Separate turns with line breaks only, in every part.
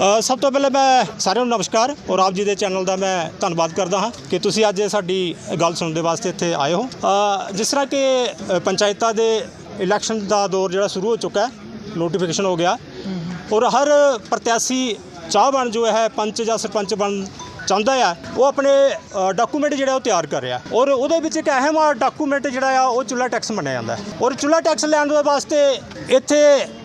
ਸਭ ਤੋਂ ਪਹਿਲੇ ਮੈਂ ਸਾਰਿਆਂ ਨੂੰ ਨਮਸਕਾਰ ਔਰ ਆਪ ਜੀ ਦੇ ਚੈਨਲ ਦਾ ਮੈਂ ਧੰਨਵਾਦ ਕਰਦਾ ਹਾਂ ਕਿ ਤੁਸੀਂ ਅੱਜ ਸਾਡੀ ਗੱਲ ਸੁਣਨ ਦੇ ਵਾਸਤੇ ਇੱਥੇ ਆਏ ਹੋ। ਜਿਸ ਤਰ੍ਹਾਂ ਕਿ ਪੰਚਾਇਤਾਂ ਦੇ ਇਲੈਕਸ਼ਨ ਦਾ ਦੌਰ ਜਿਹੜਾ ਸ਼ੁਰੂ ਹੋ ਚੁੱਕਾ ਹੈ ਨੋਟੀਫਿਕੇਸ਼ਨ ਹੋ ਗਿਆ ਔਰ ਹਰ ਪ੍ਰਤਿਆਸ਼ੀ ਚਾਹਵਾਨ ਜੋ ਹੈ ਪੰਚ ਜਾਂ ਸਰਪੰਚ ਬਣ ਚਾਹੁੰਦਾ ਆ, ਉਹ ਆਪਣੇ ਡਾਕੂਮੈਂਟ ਜਿਹੜਾ ਉਹ ਤਿਆਰ ਕਰ ਰਿਹਾ। ਔਰ ਉਹਦੇ ਵਿੱਚ ਇੱਕ ਅਹਿਮ ਡਾਕੂਮੈਂਟ ਜਿਹੜਾ ਆ, ਉਹ ਚੁੱਲਾ ਟੈਕਸ ਮੰਨਿਆ ਜਾਂਦਾ ਔਰ ਚੁੱਲਾ ਟੈਕਸ ਲੈਣ ਦੇ ਵਾਸਤੇ ਇੱਥੇ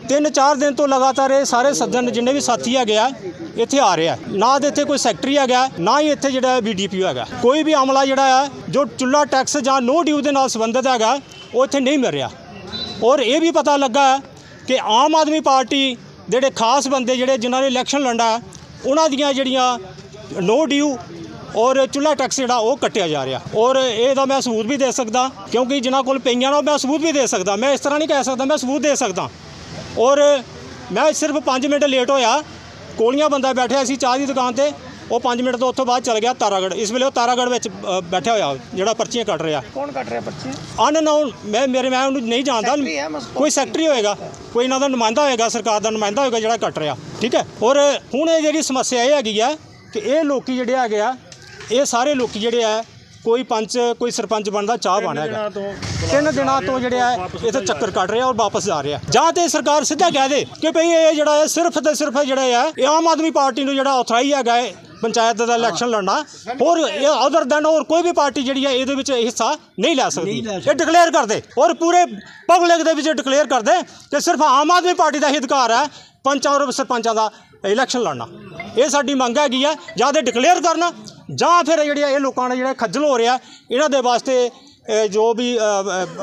ਤਿੰਨ ਚਾਰ ਦਿਨ ਤੋਂ ਲਗਾਤਾਰ ਇਹ ਸਾਰੇ ਸੱਜਣ, ਜਿੰਨੇ ਵੀ ਸਾਥੀ ਹੈਗੇ ਆ, ਇੱਥੇ ਆ ਰਹੇ ਆ। ਨਾ ਤੇ ਇੱਥੇ ਕੋਈ ਸੈਕਟਰੀ ਹੈਗਾ, ਨਾ ਹੀ ਇੱਥੇ ਜਿਹੜਾ ਬੀਡੀਪੀਓ ਹੈਗਾ। ਕੋਈ ਵੀ ਅਮਲਾ ਜਿਹੜਾ ਆ, ਜੋ ਚੁੱਲਾ ਟੈਕਸ ਜਾਂ ਨੋ ਡਿਊ ਦੇ ਨਾਲ ਸੰਬੰਧਿਤ ਹੈਗਾ, ਉਹ ਇੱਥੇ ਨਹੀਂ ਮਿਲ ਰਿਹਾ। ਔਰ ਇਹ ਵੀ ਪਤਾ ਲੱਗਾ ਕਿ ਆਮ ਆਦਮੀ ਪਾਰਟੀ, ਜਿਹੜੇ ਖਾਸ ਬੰਦੇ ਜਿਹੜੇ ਜਿਨ੍ਹਾਂ ਨੇ ਇਲੈਕਸ਼ਨ ਲੜਨਾ ਉਹਨਾਂ ਦੀਆਂ ਜਿਹੜੀਆਂ ਨੋ ਡਿਊ ਔਰ ਚੁੱਲਾ ਟੈਕਸ ਜਿਹੜਾ ਉਹ ਕੱਟਿਆ ਜਾ ਰਿਹਾ। ਔਰ ਇਹਦਾ ਮੈਂ ਸਬੂਤ ਵੀ ਦੇ ਸਕਦਾ ਕਿਉਂਕਿ ਜਿਨ੍ਹਾਂ ਕੋਲ ਪਈਆਂ ਨਾ ਮੈਂ ਸਬੂਤ ਵੀ ਦੇ ਸਕਦਾ। ਮੈਂ ਇਸ ਤਰ੍ਹਾਂ ਨਹੀਂ ਕਹਿ ਸਕਦਾ ਮੈਂ ਸਬੂਤ ਦੇ ਸਕਦਾ। ਔਰ ਮੈਂ ਸਿਰਫ 5 ਮਿੰਟ ਲੇਟ ਹੋਇਆ ਕੋਲੀਆਂ ਬੰਦਾ ਬੈਠਿਆ ਸੀ ਚਾਹ ਦੀ ਦੁਕਾਨ ਤੇ ਉਹ 5 ਮਿੰਟ ਤੋਂ ਉੱਥੋਂ ਬਾਅਦ ਚਲ ਗਿਆ ਤਾਰਾਗੜ ਇਸ ਵੇਲੇ ਉਹ ਤਾਰਾਗੜ ਵਿੱਚ ਅ, ਬੈਠਾ ਹੋਇਆ ਜਿਹੜਾ ਪਰਚੀਆਂ ਕੱਟ ਰਿਹਾ।
ਕੌਣ ਕੱਟ ਰਿਹਾ ਪਰਚੀ
ਅਨਨੋਨ ਮੈਂ ਮੇਰੇ ਮੈਂ ਉਹਨੂੰ ਨਹੀਂ ਜਾਣਦਾ। ਕੋਈ ਸੈਕਟਰੀ ਹੋਏਗਾ ਕੋਈ ਇਹਨਾਂ ਦਾ ਨੁਮਾਇੰਦਾ ਹੋਏਗਾ ਸਰਕਾਰ ਦਾ ਨੁਮਾਇੰਦਾ ਹੋਏਗਾ ਜਿਹੜਾ ਕੱਟ ਰਿਹਾ। ਠੀਕ ਹੈ? ਔਰ ਹੁਣ ਇਹ ਜਿਹੜੀ ਸਮੱਸਿਆ ਇਹ ਹੈਗੀ ਆ ਕਿ ਇਹ ਲੋਕੀ ਜਿਹੜੇ ਹੈਗੇ ਆ ਇਹ ਸਾਰੇ ਲੋਕੀ ਜਿਹੜੇ ਆ ਕੋਈ ਪੰਚ ਕੋਈ ਸਰਪੰਚ ਬਣਦਾ ਚਾਹ ਬਣ ਹੈਗਾ। ਤਿੰਨ ਦਿਨਾਂ ਤੋਂ ਜਿਹੜੇ ਆ ਇੱਥੇ ਚੱਕਰ ਕੱਟ ਰਿਹਾ ਔਰ ਵਾਪਸ ਜਾ ਰਿਹਾ। ਜਾਂ ਤੇ ਸਰਕਾਰ ਸਿੱਧਾ ਕਹਿ ਦੇ ਕਿ ਭਈ ਇਹ ਜਿਹੜਾ ਹੈ ਸਿਰਫ ਤੇ ਸਿਰਫ ਜਿਹੜਾ ਆ ਇਹ ਆਮ ਆਦਮੀ ਪਾਰਟੀ ਨੂੰ ਜਿਹੜਾ ਆਥੋਰਾਈਜ਼ ਹੈਗਾ ਹੈ ਪੰਚਾਇਤ ਦਾ ਇਲੈਕਸ਼ਨ ਲੜਨਾ ਹੋਰ ਇਹ ਅਦਰ ਦੈਨ ਹੋਰ ਕੋਈ ਵੀ ਪਾਰਟੀ ਜਿਹੜੀ ਹੈ ਇਹਦੇ ਵਿੱਚ ਹਿੱਸਾ ਨਹੀਂ ਲੈ ਸਕਦੀ। ਇਹ ਡਿਕਲੇਅਰ ਕਰ ਦੇ ਔਰ ਪੂਰੇ ਪਬਲਿਕ ਦੇ ਵਿੱਚ ਡਿਕਲੇਅਰ ਕਰ ਦੇ ਕਿ ਸਿਰਫ ਆਮ ਆਦਮੀ ਪਾਰਟੀ ਦਾ ਹੀ ਅਧਿਕਾਰ ਹੈ ਪੰਚਾਂ ਔਰ ਸਰਪੰਚਾਂ ਦਾ ਇਲੈਕਸ਼ਨ ਲੜਨਾ। ਇਹ ਸਾਡੀ ਮੰਗ ਹੈਗੀ ਆ ਜਾਂ ਤੇ ਡਿਕਲੇਅਰ ਕਰਨਾ ਜਾਂ ਫਿਰ ਜਿਹੜੀਆਂ ਇਹ ਲੋਕਾਂ ਨੇ ਜਿਹੜਾ ਖੱਜਲ ਹੋ ਰਿਹਾ ਇਹਨਾਂ ਦੇ ਵਾਸਤੇ ਜੋ ਵੀ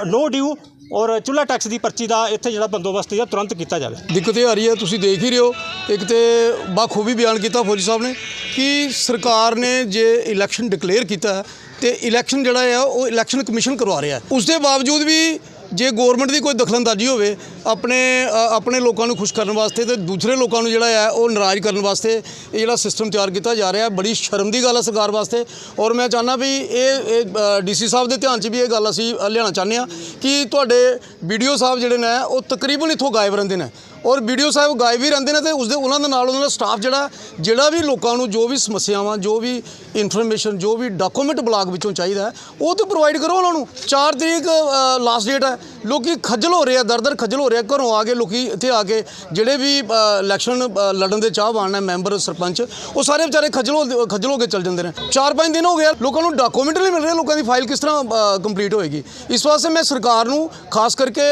ਨੋ ਡਿਊ ਔਰ ਚੁੱਲਾ ਟੈਕਸ ਦੀ ਪਰਚੀ ਦਾ ਇੱਥੇ ਜਿਹੜਾ ਬੰਦੋਬਸਤ ਹੈ ਤੁਰੰਤ ਕੀਤਾ ਜਾਵੇ।
ਦਿੱਕਤ ਇਹ ਆ ਰਹੀ ਹੈ, ਤੁਸੀਂ ਦੇਖ ਹੀ ਰਹੇ ਹੋ, ਇੱਕ ਤੇ ਬਾਖੂਬੀ ਬਿਆਨ ਕੀਤਾ ਫੌਜੀ ਸਾਹਿਬ ਨੇ ਕਿ ਸਰਕਾਰ ਨੇ ਜੇ ਇਲੈਕਸ਼ਨ ਡਿਕਲੇਅਰ ਕੀਤਾ ਹੈ, ਤੇ ਇਲੈਕਸ਼ਨ ਜਿਹੜਾ ਆ, ਉਹ ਇਲੈਕਸ਼ਨ ਕਮਿਸ਼ਨ ਕਰਵਾ ਰਿਹਾ ਉਸ ਦੇ ਬਾਵਜੂਦ ਵੀ ਜੇ ਗਵਰਨਮੈਂਟ ਦੀ ਕੋਈ ਦਖਲਅੰਦਾਜ਼ੀ ਹੋਵੇ, ਆਪਣੇ ਆਪਣੇ ਲੋਕਾਂ ਨੂੰ ਖੁਸ਼ ਕਰਨ ਵਾਸਤੇ ਤੇ ਦੂਸਰੇ ਲੋਕਾਂ ਨੂੰ ਜਿਹੜਾ ਹੈ ਉਹ ਨਾਰਾਜ਼ ਕਰਨ ਵਾਸਤੇ ਇਹ ਜਿਹੜਾ ਸਿਸਟਮ ਤਿਆਰ ਕੀਤਾ ਜਾ ਰਿਹਾ, ਬੜੀ ਸ਼ਰਮ ਦੀ ਗੱਲ ਹੈ ਸਰਕਾਰ ਵਾਸਤੇ। ਔਰ ਮੈਂ ਚਾਹੁੰਦਾ ਵੀ ਇਹ ਡੀਸੀ ਸਾਹਿਬ ਦੇ ਧਿਆਨ 'ਚ ਵੀ ਇਹ ਗੱਲ ਅਸੀਂ ਲਿਆਉਣਾ ਚਾਹੁੰਦੇ ਹਾਂ ਕਿ ਤੁਹਾਡੇ ਵੀਡੀਓ ਸਾਹਿਬ ਜਿਹੜੇ ਨੇ, ਉਹ ਤਕਰੀਬਨ ਇੱਥੋਂ ਗਾਇਬ ਰਹਿੰਦੇ ਨੇ। ਔਰ ਵੀਡੀਓ ਸਾਹਿਬ ਗਾਇਬ ਵੀ ਰਹਿੰਦੇ ਨੇ ਤੇ ਉਸਦੇ ਉਹਨਾਂ ਦੇ ਨਾਲ ਉਹਨਾਂ ਦਾ ਸਟਾਫ ਜਿਹੜਾ ਜਿਹੜਾ ਵੀ ਲੋਕਾਂ ਨੂੰ ਜੋ ਵੀ ਸਮੱਸਿਆਵਾਂ ਜੋ ਵੀ ਇਨਫੋਰਮੇਸ਼ਨ ਜੋ ਵੀ ਡਾਕੂਮੈਂਟ ਬਲਾਕ ਵਿੱਚੋਂ ਚਾਹੀਦਾ ਉਹ ਤੇ ਪ੍ਰੋਵਾਈਡ ਕਰੋ ਉਹਨਾਂ ਨੂੰ। 4 ਤਰੀਕ ਲਾਸਟ ਡੇਟ ਹੈ। ਲੋਕੀ ਖੱਜਲ ਹੋ ਰਹੇ ਆ ਦਰ-ਦਰ ਖੱਜਲ ਹੋ ਰਹੇ ਆ ਘਰੋਂ ਆ ਕੇ ਲੋਕੀ ਇੱਥੇ ਆ ਕੇ ਜਿਹੜੇ ਵੀ ਇਲੈਕਸ਼ਨ ਲੜਨ ਦੇ ਚਾਹਵਾਨ ਨੇ ਮੈਂਬਰ ਸਰਪੰਚ ਉਹ ਸਾਰੇ ਵਿਚਾਰੇ ਖੱਜਲ ਹੋ ਖੱਜਲ ਹੋ ਕੇ ਚੱਲ ਜਾਂਦੇ ਨੇ। 4-5 ਦਿਨ ਹੋ ਗਏ ਆ, ਲੋਕਾਂ ਨੂੰ ਡਾਕੂਮੈਂਟ ਨਹੀਂ ਮਿਲ ਰਹੇ ਲੋਕਾਂ ਦੀ ਫਾਈਲ ਕਿਸ ਤਰ੍ਹਾਂ ਕੰਪਲੀਟ ਹੋਏਗੀ। ਇਸ ਵਾਸਤੇ ਮੈਂ ਸਰਕਾਰ ਨੂੰ ਖਾਸ ਕਰਕੇ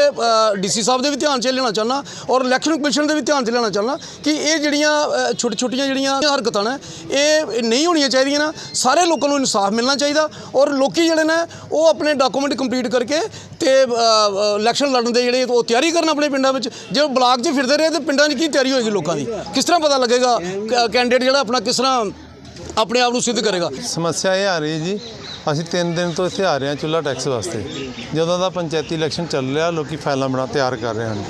ਡੀਸੀ ਸਾਹਿਬ ਦੇ ਵੀ ਧਿਆਨ 'ਚ ਲੈਣਾ ਚਾਹੁੰਦਾ ਔਰ ਇਲੈਕਸ਼ਨ ਕਮਿਸ਼ਨ ਦੇ ਵੀ ਧਿਆਨ 'ਚ ਲੈਣਾ ਚਾਹੁੰਦਾ ਕਿ ਇਹ ਜਿਹੜੀਆਂ ਛੋਟੀ ਛੋਟੀਆਂ ਜਿਹੜੀਆਂ ਹਰਕਤਾਂ ਨੇ, ਇਹ ਨਹੀਂ ਹੋਣੀਆਂ ਚਾਹੀਦੀਆਂ ਨਾ। ਸਾਰੇ ਲੋਕਾਂ ਨੂੰ ਇਨਸਾਫ ਮਿਲਣਾ ਚਾਹੀਦਾ ਔਰ ਲੋਕੀ ਜਿਹੜੇ ਨੇ, ਉਹ ਆਪਣੇ ਡਾਕੂਮੈਂਟ ਕੰਪਲੀਟ ਕਰਕੇ ਤੇ ਇਲੈਕਸ਼ਨ ਲੜਨ ਦੇ ਜਿਹੜੇ ਉਹ ਤਿਆਰੀ ਕਰਨ ਆਪਣੇ ਪਿੰਡਾਂ ਵਿੱਚ। ਜੇ ਬਲਾਕ 'ਚ ਫਿਰਦੇ ਰਹੇ ਤੇ ਪਿੰਡਾਂ 'ਚ ਕੀ ਤਿਆਰੀ ਹੋਏਗੀ ਲੋਕਾਂ ਦੀ? ਕਿਸ ਤਰ੍ਹਾਂ ਪਤਾ ਲੱਗੇਗਾ ਕੈਂਡੀਡੇਟ ਜਿਹੜਾ ਆਪਣਾ ਕਿਸ ਤਰ੍ਹਾਂ ਆਪਣੇ ਆਪ ਨੂੰ ਸਿੱਧ ਕਰੇਗਾ?
ਸਮੱਸਿਆ ਇਹ ਆ ਰਹੀ ਜੀ, ਅਸੀਂ 3 ਦਿਨ ਤੋਂ ਇੱਥੇ ਆ ਰਹੇ ਹਾਂ ਚੁੱਲਾ ਟੈਕਸ ਵਾਸਤੇ। ਜਦੋਂ ਦਾ ਪੰਚਾਇਤੀ ਇਲੈਕਸ਼ਨ ਚੱਲ ਰਿਹਾ, ਲੋਕੀ ਫਾਈਲਾਂ ਬਣਾ, ਤਿਆਰ ਕਰ ਰਹੇ ਹਨ।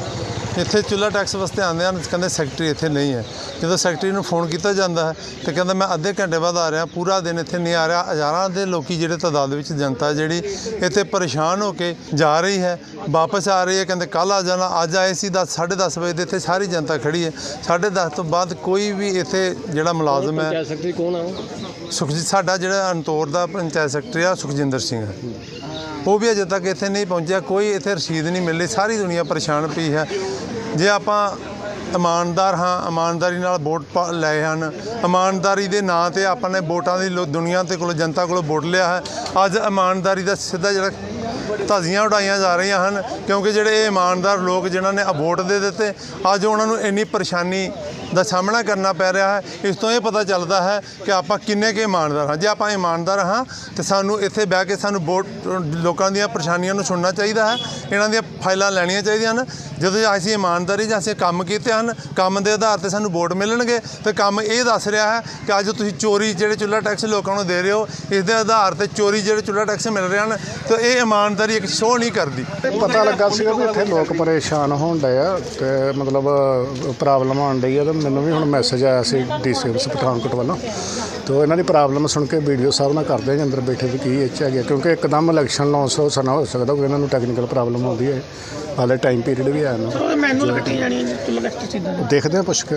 ਇੱਥੇ ਚੁੱਲਾ ਟੈਕਸ ਵਾਸਤੇ ਆਉਂਦੇ ਹਨ ਕਹਿੰਦੇ ਸੈਕਟਰੀ ਇੱਥੇ ਨਹੀਂ ਹੈ। ਜਦੋਂ ਸੈਕਟਰੀ ਨੂੰ ਫੋਨ ਕੀਤਾ ਜਾਂਦਾ ਹੈ ਤੇ ਕਹਿੰਦਾ ਮੈਂ ਅੱਧੇ ਘੰਟੇ ਬਾਅਦ ਆ ਰਿਹਾ ਪੂਰਾ ਦਿਨ ਇੱਥੇ ਨਹੀਂ ਆ ਰਿਹਾ। ਹਜ਼ਾਰਾਂ ਦੇ ਲੋਕੀ ਜਿਹੜੇ ਤਾਦਾਦ ਵਿੱਚ ਜਨਤਾ ਜਿਹੜੀ ਇੱਥੇ ਪਰੇਸ਼ਾਨ ਹੋ ਕੇ ਜਾ ਰਹੀ ਹੈ ਵਾਪਸ ਆ ਰਹੀ ਹੈ ਕਹਿੰਦੇ ਕੱਲ ਆ ਜਾਣਾ ਅੱਜ ਆਏ ਸੀ 10 10:30 ਵਜੇ ਤੇ ਇੱਥੇ ਸਾਰੀ ਜਨਤਾ ਖੜੀ ਹੈ। 10:30 ਤੋਂ ਬਾਅਦ ਕੋਈ ਵੀ ਇੱਥੇ ਜਿਹੜਾ ਮੁਲਾਜ਼ਮ ਹੈ
ਸੈਕਟਰੀ ਕੌਣ ਆ
ਸੁਖਜੀਤ ਸਾਡਾ ਜਿਹੜਾ ਅੰਤੌਰ ਦਾ ਪੰਚਾਇਤ ਸੈਕਟਰੀ ਆ ਸੁਖਜਿੰਦਰ ਸਿੰਘ ਹੈ। ਉਹ ਵੀ ਅਜੇ ਤੱਕ ਇੱਥੇ ਨਹੀਂ ਪਹੁੰਚਿਆ ਕੋਈ ਇੱਥੇ ਰਸੀਦ ਨਹੀਂ ਮਿਲ ਰਹੀ ਸਾਰੀ ਦੁਨੀਆ ਪਰੇਸ਼ਾਨ ਪਈ ਹੈ। ਜੇ ਆਪਾਂ ਇਮਾਨਦਾਰ ਹਾਂ, ਇਮਾਨਦਾਰੀ ਨਾਲ ਵੋਟ ਪਾ- ਲਏ ਹਨ, ਇਮਾਨਦਾਰੀ ਦੇ ਨਾਂ ਤੇ ਆਪਾਂ ਨੇ ਵੋਟਾਂ ਦੀ ਲੋ- ਦੁਨੀਆ ਤੇ ਕੋਲ, ਜਨਤਾ ਕੋਲੋਂ ਵੋਟ ਲਿਆ ਹੈ। ਅੱਜ ਇਮਾਨਦਾਰੀ ਦਾ ਸਿੱਧਾ ਜਿਹੜਾ ਧਾਜ਼ੀਆਂ ਉਡਾਈਆਂ ਜਾ ਰਹੀਆਂ ਹਨ, ਕਿਉਂਕਿ ਜਿਹੜੇ ਇਹ ਇਮਾਨਦਾਰ ਲੋਕ ਜਿਨ੍ਹਾਂ ਨੇ ਵੋਟ ਦੇ ਦਿੱਤੇ, ਅੱਜ ਉਹਨਾਂ ਨੂੰ ਇੰਨੀ ਪਰੇਸ਼ਾਨੀ ਦਾ ਸਾਹਮਣਾ ਕਰਨਾ ਪੈ ਰਿਹਾ ਹੈ। ਇਸ ਤੋਂ ਇਹ ਪਤਾ ਚੱਲਦਾ ਹੈ ਕਿ ਆਪਾਂ ਕਿੰਨੇ ਕੁ ਇਮਾਨਦਾਰ ਹਾਂ। ਜੇ ਆਪਾਂ ਇਮਾਨਦਾਰ ਹਾਂ, ਤੇ ਸਾਨੂੰ ਇੱਥੇ ਬਹਿ ਕੇ ਸਾਨੂੰ ਵੋਟ, ਲੋਕਾਂ ਦੀਆਂ ਪਰੇਸ਼ਾਨੀਆਂ ਨੂੰ ਸੁਣਨਾ ਚਾਹੀਦਾ ਹੈ। ਇਹਨਾਂ ਦੀਆਂ ਫਾਈਲਾਂ ਲੈਣੀਆਂ ਚਾਹੀਦੀਆਂ ਹਨ। ਜਦੋਂ ਅਸੀਂ ਇਮਾਨਦਾਰੀ ਜਾਂ ਅਸੀਂ ਕੰਮ ਕੀਤੇ ਹਨ, ਕੰਮ ਦੇ ਆਧਾਰ ਤੇ ਸਾਨੂੰ ਵੋਟ ਮਿਲਣਗੇ, ਤੇ ਕੰਮ ਇਹ ਦੱਸ ਰਿਹਾ ਹੈ ਕਿ ਅੱਜ ਤੁਸੀਂ ਚੋਰੀ ਜਿਹੜੇ ਚੁੱਲਾ ਟੈਕਸ ਲੋਕਾਂ ਨੂੰ ਦੇ ਰਹੇ ਹੋ, ਇਸ ਦੇ ਆਧਾਰ ਤੇ ਚੋਰੀ ਜਿਹੜੇ ਚੁੱਲਾ ਟੈਕਸ ਮਿਲ ਰਹੇ ਹਨ, ਤੇ ਇਹ ਇਮਾਨਦਾਰੀ ਇੱਕ ਸ਼ੋਅ ਨਹੀਂ ਕਰਦੀ।
ਪਤਾ ਲੱਗਾ ਸੀਗਾ ਵੀ ਇੱਥੇ ਲੋਕ ਪਰੇਸ਼ਾਨ ਹੋਣ ਡਏ ਆ, ਤੇ ਮਤਲਬ ਪ੍ਰੋਬਲਮ ਆਉਣ ਡਈ ਆ, ਤੇ ਮੈਨੂੰ ਵੀ ਹੁਣ ਮੈਸੇਜ ਆਇਆ ਸੀ ਡੀਸੀ ਆਫਿਸ ਪਠਾਨਕੋਟ ਵੱਲੋਂ ਤੇ ਇਹਨਾਂ ਦੀ ਪ੍ਰੋਬਲਮ ਸੁਣ ਕੇ ਵੀਡੀਓ ਸਾਹਿਬ ਨਾਲ ਕਰਦੇ ਆ ਅੰਦਰ ਬੈਠੇ ਵੀ ਕੀ ਇੱਥੇ ਹੈਗੇ ਕਿਉਂਕਿ ਇੱਕਦਮ ਇਲੈਕਸ਼ਨ ਲਾਂਚ ਹੋ ਸਨਾ ਹੋ ਸਕਦਾ ਕੋਈ ਇਹਨਾਂ ਨੂੰ ਟੈਕਨੀਕਲ ਪ੍ਰੋਬਲਮ ਆਉਂਦੀ ਹੈ ਹਾਲੇ ਟਾਈਮ ਪੀਰੀਅਡ ਵੀ ਆਇਆ ਨਾ
ਮੈਨੂੰ ਕੱਟੀ ਜਾਣੀ ਹੈ
ਦੇਖਦੇ ਆ ਪੁੱਛ ਕੇ।